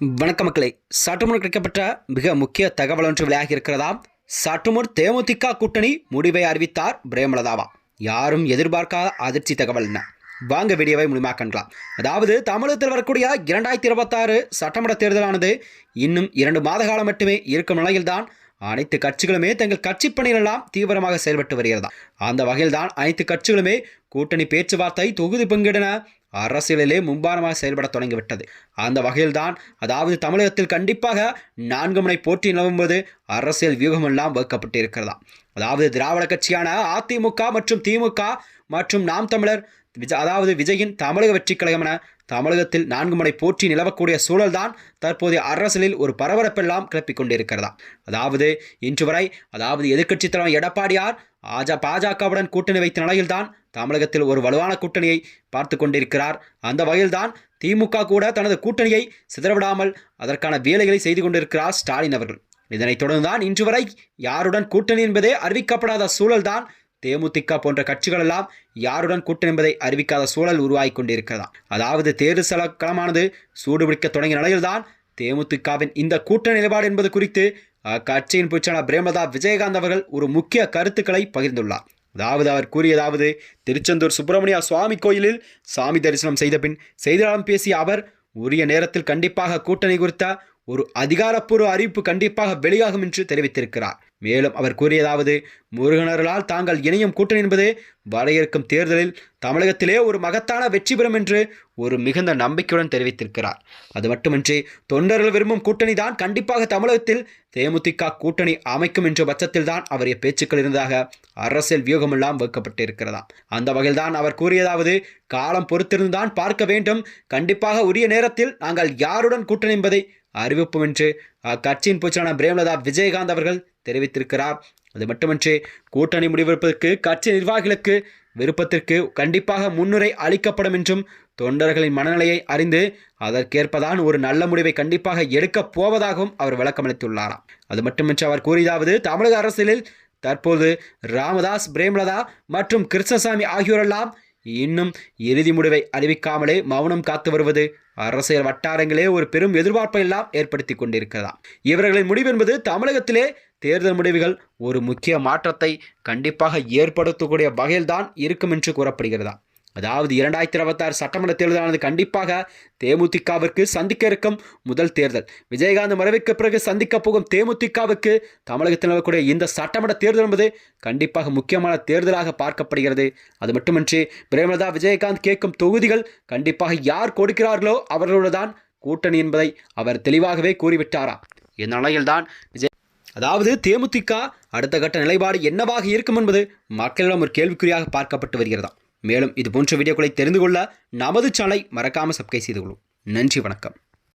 வணக்க மக்களே. சற்றுமுன் கிடைக்கப்பட்ட மிக முக்கிய தகவல் ஒன்று வெளியாகி இருக்கிறதா? சற்றுமுன் தேமுதிக கூட்டணி முடிவை அறிவித்தார் பிரேமலதாவா. யாரும் எதிர்பார்க்காத அதிர்ச்சி தகவல் என்ன? வாங்க வீடியோவை முழுமையாக கண்டலாம் அதாவது தமிழகத்தில் வரக்கூடிய இரண்டாயிரத்தி இருபத்தாறு சட்டமன்ற தேர்தலானது இன்னும் இரண்டு மாத காலம் மட்டுமே இருக்கும் நிலையில்தான் அனைத்து கட்சிகளுமே தங்கள் கட்சி பணிகளெல்லாம் தீவிரமாக செயல்பட்டு வருகிறதா. அந்த வகையில்தான் அனைத்து கட்சிகளுமே கூட்டணி பேச்சுவார்த்தை தொகுதி பங்கிடன அரசியலிலே மும்பாரமாக செயல்பட தொடங்கிவிட்டது. அந்த வகையில்தான் அதாவது தமிழகத்தில் கண்டிப்பாக நான்கு முனை போட்டி நிலவும்போது அரசியல் வியூகமெல்லாம் வகுக்கப்பட்டு இருக்கிறதா அதாவது திராவிட கட்சியான அதிமுக மற்றும் திமுக மற்றும் நாம் தமிழர் விஜ அதாவது விஜயின் தமிழக வெற்றி கழகம் என தமிழகத்தில் நான்கு முறை போற்றி நிலவக்கூடிய சூழல்தான் தற்போதைய அரசியலில் ஒரு பரபரப்பெல்லாம் கிளப்பிக் கொண்டிருக்கிறதா. அதாவது இன்று வரை அதாவது எதிர்க்கட்சித் தலைவர் எடப்பாடியார் ஆஜா பாஜகவுடன் கூட்டணி வைத்த நிலையில்தான் தமிழகத்தில் ஒரு வலுவான கூட்டணியை பார்த்து கொண்டிருக்கிறார். அந்த வகையில்தான் திமுக கூட தனது கூட்டணியை சிதறவிடாமல் அதற்கான வேலைகளை செய்து கொண்டிருக்கிறார் ஸ்டாலின் அவர்கள். இதனைத் தொடர்ந்துதான் இன்று வரை யாருடன் கூட்டணி என்பதே அறிவிக்கப்படாத சூழல்தான் தேமுதிக போன்ற கட்சிகள் எல்லாம் யாருடன் கூட்டணி என்பதை அறிவிக்காத சூழல் உருவாகி கொண்டிருக்கிறதா? அதாவது தேர்தல் செலக்களமானது சூடுபிடிக்க தொடங்கிய நிலையில்தான் தேமுதிகவின் இந்த கூட்டணி நிலைப்பாடு என்பது குறித்து அக்கட்சியின் பூச்சான பிரேமதா விஜயகாந்த் அவர்கள் ஒரு முக்கிய கருத்துக்களை பகிர்ந்துள்ளார். அதாவது அவர் கூறியதாவது திருச்செந்தூர் சுப்பிரமணியா சுவாமி கோயிலில் சாமி தரிசனம் செய்த பின் செய்தியாளம் பேசிய அவர் உரிய நேரத்தில் கண்டிப்பாக கூட்டணி குறித்த ஒரு அதிகாரப்பூர்வ அறிவிப்பு கண்டிப்பாக வெளியாகும் என்று தெரிவித்திருக்கிறார். மேலும் அவர் கூறியதாவது முருகனர்களால் தாங்கள் இணையும் கூட்டணி என்பது வரையிருக்கும் தேர்தலில் தமிழகத்திலே ஒரு மகத்தான வெற்றி பெறும் என்று ஒரு மிகுந்த நம்பிக்கையுடன் தெரிவித்திருக்கிறார். அது மட்டுமின்றி தொண்டர்கள் விரும்பும் கூட்டணி தான் கண்டிப்பாக தமிழகத்தில் தேமுதிக கூட்டணி அமைக்கும் என்ற பட்சத்தில் தான் அவருடைய பேச்சுக்கள் இருந்ததாக அரசியல் வியூகமெல்லாம் வைக்கப்பட்டிருக்கிறதாம் அந்த வகையில் தான் அவர் கூறியதாவது காலம் பொறுத்திருந்துதான் பார்க்க வேண்டும். கண்டிப்பாக உரிய நேரத்தில் நாங்கள் யாருடன் கூட்டணி என்பதை அறிவிப்போம் என்று அக்கட்சியின் பூச்சலான பிரேமலதா விஜயகாந்த் அவர்கள் தெரிவித்திருக்கிறார். அது மட்டுமன்றி கூட்டணி முடிவெடுப்பதற்கு கட்சி நிர்வாகிகளுக்கு விருப்பத்திற்கு கண்டிப்பாக முன்னுரை அளிக்கப்படும் என்றும் தொண்டர்களின் மனநிலையை அறிந்து அதற்கேற்பதான் ஒரு நல்ல முடிவை கண்டிப்பாக எடுக்கப் போவதாகவும் அவர் விளக்கமளித்துள்ளாராம் அது மட்டுமின்றி அவர் கூறியதாவது தமிழக அரசியலில் தற்போது ராமதாஸ் பிரேமலதா மற்றும் கிருஷ்ணசாமி ஆகியோரெல்லாம் இன்னும் இறுதி முடிவை அறிவிக்காமலே மௌனம் காத்து வருவது அரசியல் வட்டாரங்களே ஒரு பெரும் எதிர்பார்ப்பை எல்லாம் ஏற்படுத்தி கொண்டிருக்கிறதா. இவர்களின் முடிவு என்பது தமிழகத்திலே தேர்தல் முடிவுகள் ஒரு முக்கிய மாற்றத்தை கண்டிப்பாக ஏற்படுத்தக்கூடிய வகையில்தான் இருக்கும் என்று கூறப்படுகிறதா? அதாவது இரண்டாயிரத்தி இருபத்தாறு சட்டமன்ற தேர்தலானது கண்டிப்பாக தேமுதிகவிற்கு சந்திக்க இருக்கும் முதல் தேர்தல். விஜயகாந்த் மறைவுக்கு பிறகு சந்திக்க போகும் தேமுதிகவுக்கு தமிழகத்தில் நடக்கக்கூடிய இந்த சட்டமன்ற தேர்தல் என்பது கண்டிப்பாக முக்கியமான தேர்தலாக பார்க்கப்படுகிறது. அது மட்டுமின்றி பிரேமலதா விஜயகாந்த் கேட்கும் தொகுதிகள் கண்டிப்பாக யார் கொடுக்கிறார்களோ அவர்களோடு தான் கூட்டணி என்பதை அவர் தெளிவாகவே கூறிவிட்டாரா? இந்நிலையில்தான் விஜய் அதாவது தேமுதிக அடுத்த கட்ட நிலைப்பாடு என்னவாக இருக்கும் என்பது மக்களிடம் ஒரு கேள்விக்குறியாக பார்க்கப்பட்டு வருகிறதா மேலும் இது போன்ற வீடியோக்களை தெரிந்து கொள்ள நமது சேனலை மறக்காமல் சப்ஸ்கிரைப் செய்து கொள்ளும். நன்றி வணக்கம்.